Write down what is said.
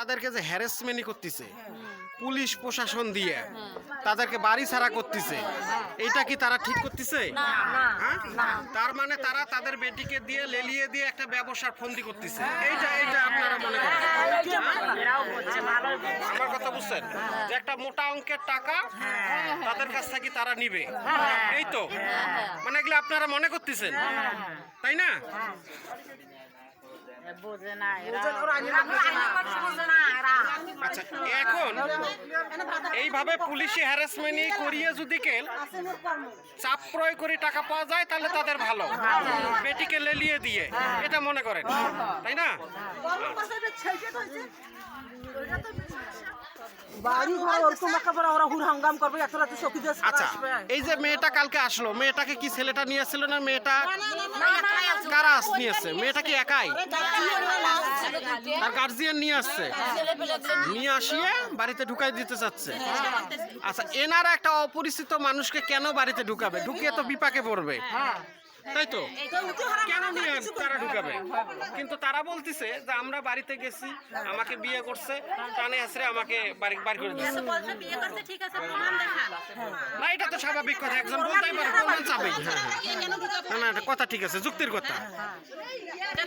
তাদেরকে যে হ্যারাসমেন্টই করতেছে পুলিশ প্রশাসন দিয়ে তাদেরকে বাড়ি ছাড়া করতেছে এটা কি তারা ঠিক করতেছে? হ্যাঁ? তার মানে তারা তাদের বেটিকে দিয়ে লেলিয়ে দিয়ে একটা ব্যবসার ফন্দি করতেছে। এইটা এইটা আপনারা মনে করেন। আমার কথা বুঝছেন? যে একটা মোটা অঙ্কের টাকা তাদের কাছ থেকে তারা নিবে। এই তো? মানে এগুলো আপনারা মনে করতেছেন? তাই না? বোঝে না এরা বুঝে না এরা আচ্ছা এইভাবে পুলিশি হ্যারাসমেন্ট করিয়ে যদি কেল চাপ প্রয়োগ করে টাকা পাওয়া যায়, তাহলে তাদের ভালো। বেটিকে লেলিয়ে দিয়ে, এটা মনে করেন। তাই না? বাড়ি ঘর ওরকম একেবারে ওরা হুর হাঙ্গাম করবে এত রাতে চকিদার আচ্ছা এই যে মেয়েটা কালকে আসলো মেয়েটাকে কি ছেলেটা নিয়ে আসছিল না মেয়েটা? কারা আস- নিয়ে আসছে? মেয়েটা কি একাই? তার গার্জিয়ান নিয়ে আসছে। নিয়ে আসিয়ে বাড়িতে ঢুকাই দিতে চাচ্ছে। আচ্ছা এনারা একটা অপরিচিত মানুষকে কেন বাড়িতে ঢুকাবে? ঢুকিয়ে তো বিপাকে পড়বে। তাই তো? কেন নিয়ে তারা ঢুকাবে? কিন্তু তারা বলতেছে যে আমরা বাড়িতে গেছি আমাকে বিয়ে করছে টানে আসরে আমাকে বাড়ি বাড়ি করে দিচ্ছে না এটা তো স্বাভাবিক কথা একজন বলতেই পারে প্রমাণ চাবেই হ্যাঁ হ্যাঁ না না কথা ঠিক আছে যুক্তির কথা।